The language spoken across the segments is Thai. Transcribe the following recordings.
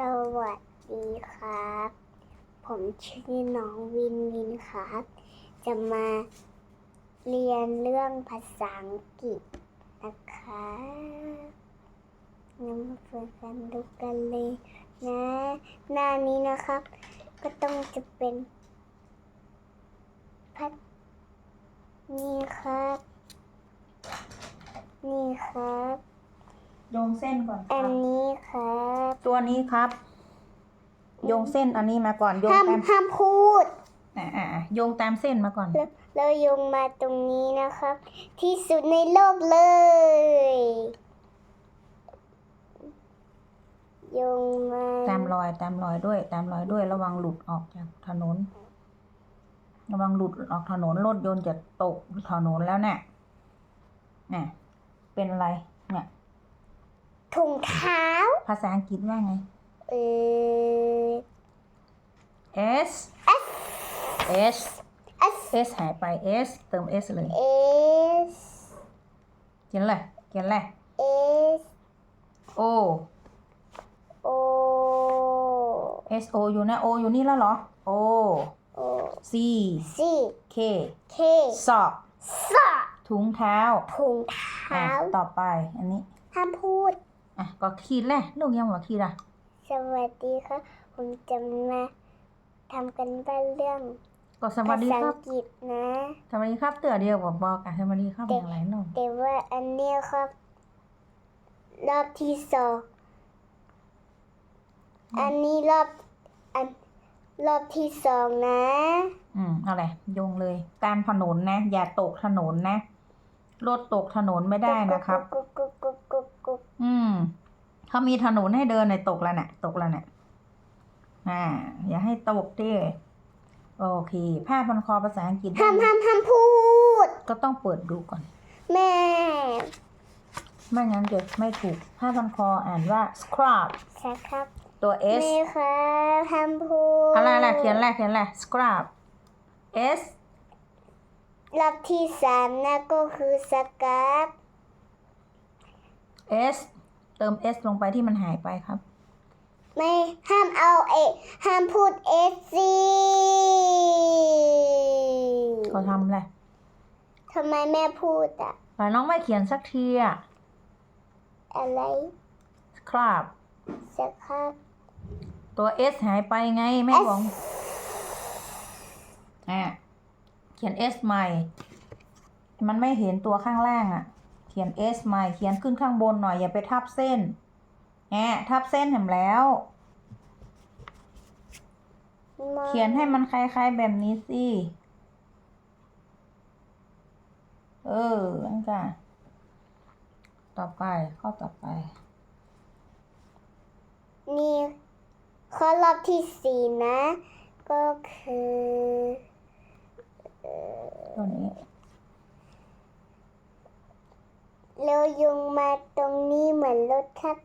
สวัสดีครับ ผมชื่อน้องวินวินครับ จะมาเรียนเรื่องภาษาอังกฤษนะคะงั้นมาเปิดกันดูกันเลยนะ หน้านี้นะครับ ก็ต้องจะเป็นพัดนี่ครับ นี่ครับ โยงเส้นก่อนคอัรันบ นี้ครับตัวนี้ครับ โยงเส้นอันนี้มาก่อนโยงห้ามตามห้ามพูด อ่าอ่าโยงตามเส้นมาก่อน แล้วแล้วโยงมาตรงนี้นะครับ ที่สุดในโลกเลยโยงมาตามรอยตามรอยด้วย ตามรอยด้วย ระวังหลุดออกจากถนน ระวังหลุดออกถนนรถยนต์จะตกถนนแล้วเนี่ยเนี่ยเป็นอะไรเนี่ย ถุงเท้า ภาษาอังกฤษว่าไง เออ S S S S S หายไป S เติม S เลย S เขียนอะไรเขียนอะไร S O O S O อยู่นะ O อยู่นี่แล้วเหรอ O O C C K K ซอกสอถุงเท้าถุงอะเท้าต่อไปอันนี้ ห้ามพูด อะก็ขีดแหละลูกยังว่าขีดอะ สวัสดีครับผมจะมาทำกันบ้านเรื่องก็สวัภาสดีษาครัอับงกฤษนะสวัสดีครับเตือเดียวบอกบอกอะสวัสดีครับอย่างไรน้องแต่ว่าอันเนี้ยครับ รอบที่สองอันนี้รอบอันรอบที่สองนะอืมเอาอะไรโยงเลย ตามถนนนะ อย่าตกถนนนะรถตกถนนไม่ได้นะครับ กุ๊กกุ๊กกุ๊กกุ๊กกุ๊ก อืมเขามีถนนให้เดินในยตกแล้วน่ะตกแล้วน่ะอ่า อย่าให้ตกดิโอเคผ้าพันคอภาษาอังกฤษห้ามห้ามห้ามพูด ก็ต้องเปิดดูก่อน แม่ ไม่งั้นจะไม่ถูกผ้าพันคออ่านว่า scrub ใช่ครับตัว S แม่ครับห้ามพูดอะไรอะไรเขียนอะไรเขียนอะไร scrub S รอบที่สามนะก็คือสครับ S เติม S ลงไปที่มันหายไปครับ ไม่ห้ามเอาเอห้ามพูดเอสซีเขาทำอะไรทำไมแม่พูดอะแต่น้องไม่เขียนสักทีอะอะไร scrub สครับตัว S หายไปไงแม่ S บอกอะเขียน S ใหม่ มันไม่เห็นตัวข้างล่างอะเขียน S ใหม่เขียนขึ้นข้างบนหน่อย อย่าไปทับเส้นแหมทับเส้นเห็นแล้ว เขียนให้มันคล้ายๆแบบนี้สิ เออนั่นจ้ะต่อไปข้อต่อไป นี่ข้อรอบที่สี่นะ ก็คือเอ่อตัวนี้ แล้วยุงมาตรงนี้เหมือนรถครับ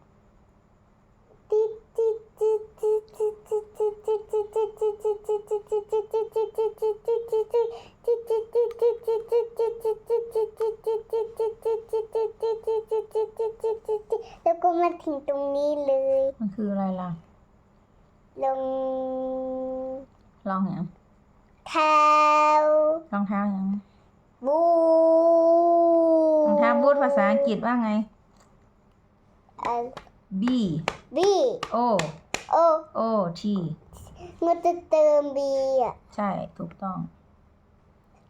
ติ๊ดติ๊ดติ๊ดติ๊ดติ๊ดติ๊ดติ๊ดติ๊ดติ๊ดติ๊ด กฤษว่าไง B บี O โอ O T มันจะเติมบีอะ ใช่ถูกต้อง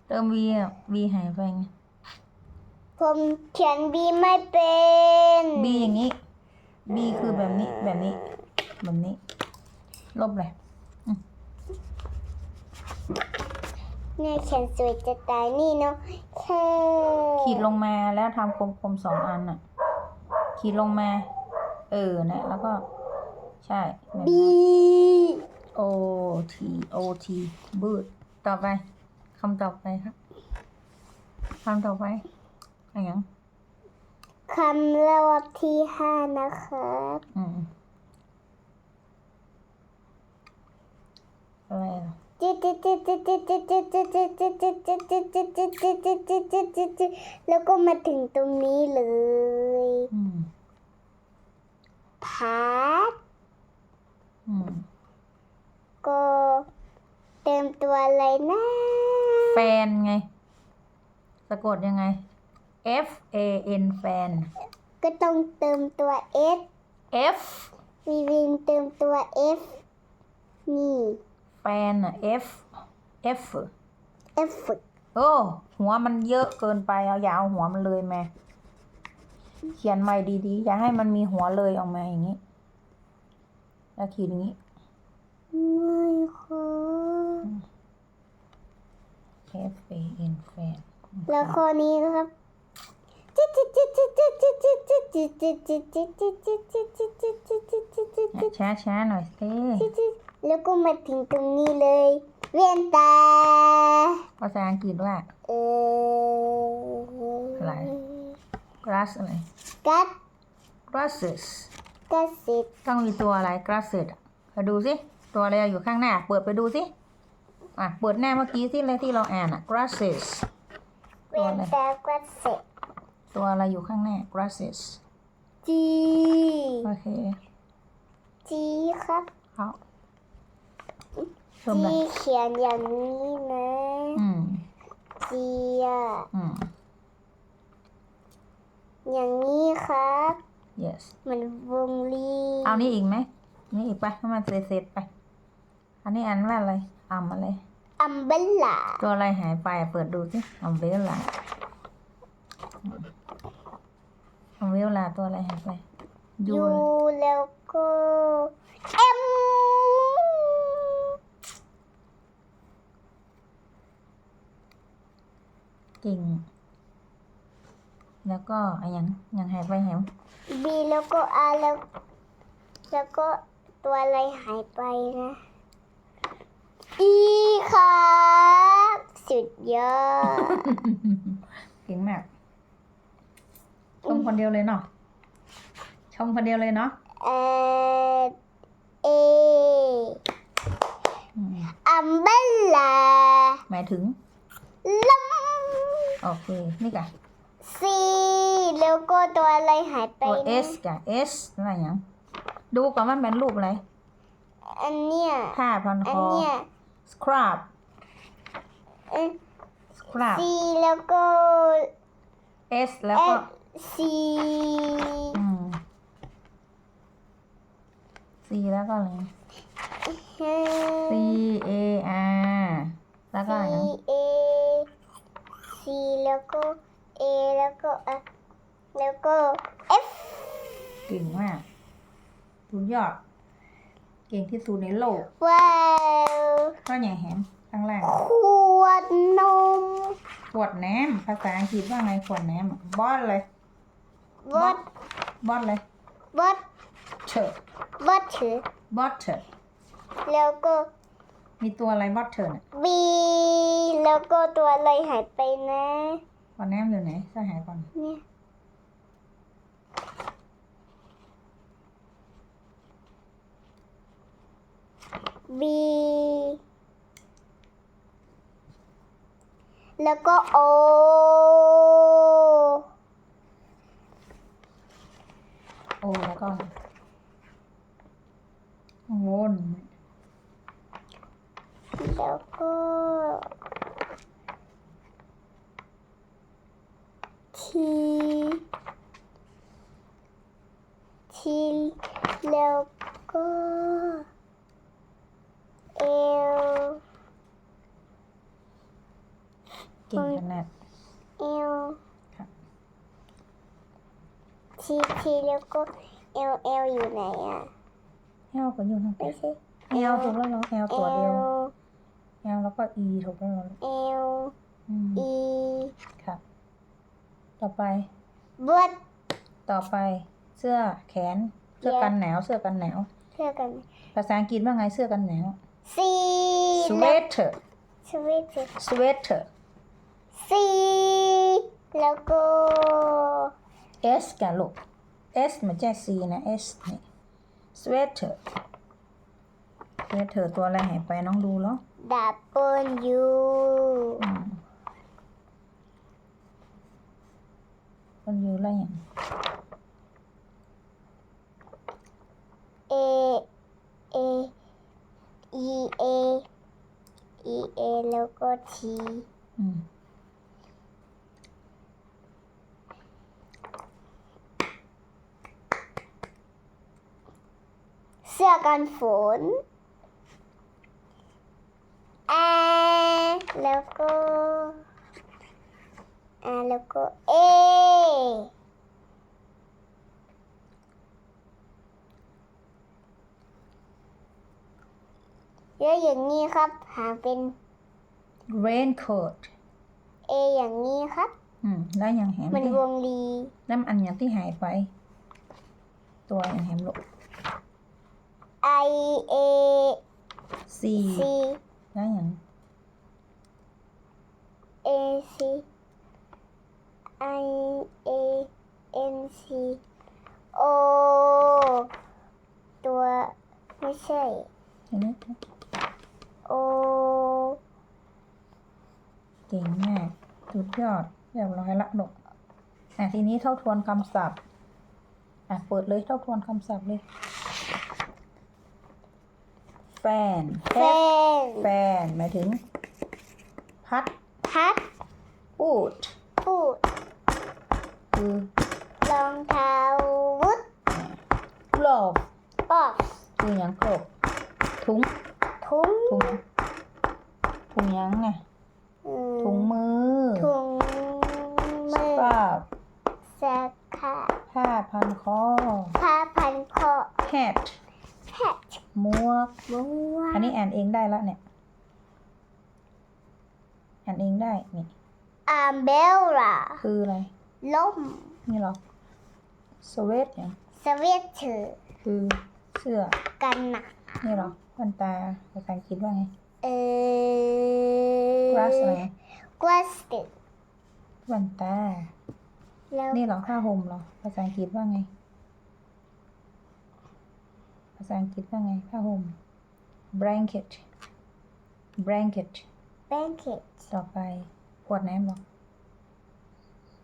เติม V อะ V หายไปไง ผมเขียนบีไม่เป็น B อย่างนี้ B คือแบบนี้แบบนี้ แบบนี้ ลบเลยเนี่ยเขียนสวยจะตายนี่เนาะ แค่ขีดลงมาแล้วทำกลมๆสองอันน่ะ ขีดลงมา เออนะแล้วก็ ใช่แบบบีนั้น O T O T บืดต่อไปคำต่อไปครับคำต่อไปอะไรอย่างคำรอบที่ห้านะครับ อืม แล้วก็มาถึงตรงนี้เลยพัดก็เติมตัวอะไรนะ แฟนไง สะกดยังไง F A N แฟน ก็ต้องเติมตัว S F วีวินเติมตัว F นี่ แฟนอะ F F F โอ้หัวมันเยอะเกินไปเอาอย่าเอาหัวมันเลยแม่เขียนใหม่ดีๆ อย่าให้มันมีหัวเลยออกมาอย่างนี้แล้วขีดอย่างนี้ ไม่ค่ะ F A N แฟนแล้วข้อนี้นะครับช้าช้าๆหน่อยสิ แล้วก็มาถึงตรงนี้เลย เวียนตา ภาษาอังกฤษว่า เอออะไร grass อะไร กัด grasses กัดเสร็จต้องมีตัวอะไร grasses อะไปดูสิตัวอะไรอยู่ข้างหน้า เปิดไปดูสิอะเปิดหน้าเมื่อกี้ที่อะไรที่เราอ่านอะ grasses เวียนตากัดเสร็จตัวอะไรอยู่ข้างหน้า grasses จีโอเค จีครับ เอา เพิ่มเลจียเขียนอย่างนี้นะอืมจีอะอืม อย่างนี้ครับ yes มันวงลีเอานี่อีกไหม นี่อีกไปให้มันเสร็จๆไป อันนี้อันว่าอะไรอัมอะไร อัมเบลล่าตัวอะไรหายไปอะเปิดดูสิอัมเวลาอัมเวลาตัวอะไรหายไปยูยูแล้วก็เอ็ม เก่ง แล้วก็อะไรยังยังหายไปแหมบีแล้วก็อาแล้ว แล้วก็ตัวอะไรหายไปนะอีครับสุดยอดเก่งมากชมคนเดียวเลยเนาะชมคนเดียวเลยเนาะเอ่อเออืมอัมเบลล่าหมายถึงลัม โอเค นี่กะซีแล้วก็ตัวอะไรหายไปตัว นะ S กะ S อะไรอย่างดูก่อนว่ามันเป็นรูปอะไรอันเนี้ย ผ้าพันอัคนอ เนี้ย scrub เอ่อ scrub ซีแล้วก็ S แล้วเอก็ซีอืม C แล้วก็อะไร C A R แล้วก็อะไรซีนะเอซีแล้วก็เอแล้วก็เอแล้วก็ F เก่งมากสุดยอด เก่งที่สุดในโลก ว้าวก็อย่างแหมข้างล่างขวดนม ขวดน้ำภาษาอังกฤษว่าไงขวดน้ำบอสเลยวัดบอสเลยวัดเชอร์วัดถือบอสเชอร์แล้วก็ มีตัวอะไรบอสเชอร์น่ะบี แล้วก็ตัวอะไรหายไปนะขวดน้ำอยู่ไหนจะหายก่อน เนี่ยบีแล้วก็โอโอ้แล้วก็วนแล้วก็ ทีทีแล้วก็เอลเก่งขนาดเอลครับทีทีแล้วก็เอลเอลอยู่ไหนอะแอลก็อยู่ทางไม่ใช่แอลถูกแล้วเหรอแอลเอตัวเดียวลแอลแล้วก็ E ถูกแล้วเหรอเอลอืมอีครับ ต่อไป บวดต่อไป เสื้อแขน เสื้อ Yeah กันหนาว เสื้อกันหนาวเพื่อกัน ภาษาอังกฤษว่าไงเสื้อกันหนาวซี sweater สวีท sweater ซีแล้วก็ S กันลูก S ไม่ใช่ C นะ S นี่ sweater sweater ตัวอะไรหายไปน้องดูแล้วดับเบิลยู อืม கொஞ்சம் இளைய ஏ e இ e இ e லோகோ சி ம் sẽ con phốn. A là cô a là cô e. เอเยอะอย่างนี้ครับ หางเป็น raincoat เออย่างนี้ครับ อืมแล้วยังแหมมันที่วงลีแล้วอันอย่างที่หายไป ตัวอย่างแหมลูก I A C C แล้วอย่าง A C I A N C O ตัวไม่ใช่ เห็นไหม O เก่งมากสุดยอดเรียบร้อยละลูกอะทีนี้เท่าทวนคำศัพท์ อะเปิดเลยเท่าทวนคำศัพท์เลย แฟน แฟนแฟนหมายถึง พัด พัดพูด พูดคือ รองเท้าวุดกลบปอกคือหยังกลบถุงถุงถุงถุงหยังไงอืมถุงมือถุงมือปราบเสื้อผ้าผ้าพันคอผ้าพันคอ hat แพทหมวกบัวอันนี้อ่านเองได้แล้วเนี่ยอ่านเองได้นี่อัมเบล่าคืออะไร ล่มนี่เหรอสเวตอย่างสเวียเตอร์คือเสื้อกันหนาวนี่เหรอแว่นตาภาษาอังกฤษว่าไงเออกราสอะไรกราสติแว่นตาแล้วนี่เหรอผ้าห่มเหรอภาษาอังกฤษว่าไง ภาษาอังกฤษว่าไงผ้าห่ม blanket blanket แบงเก็ตต่อไปขวดน้ำเหรอภา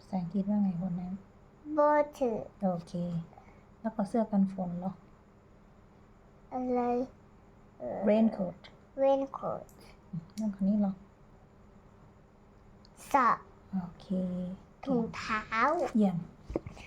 ษาอังกฤษว่าไงขวดน้บอเตอร์ำโอเค แล้วก็เสื้อกันฝนเหรอ อะไร raincoat เวนโคดนั่นคนนี้เหรอสะโอเคถุงเท้า เยี่ยม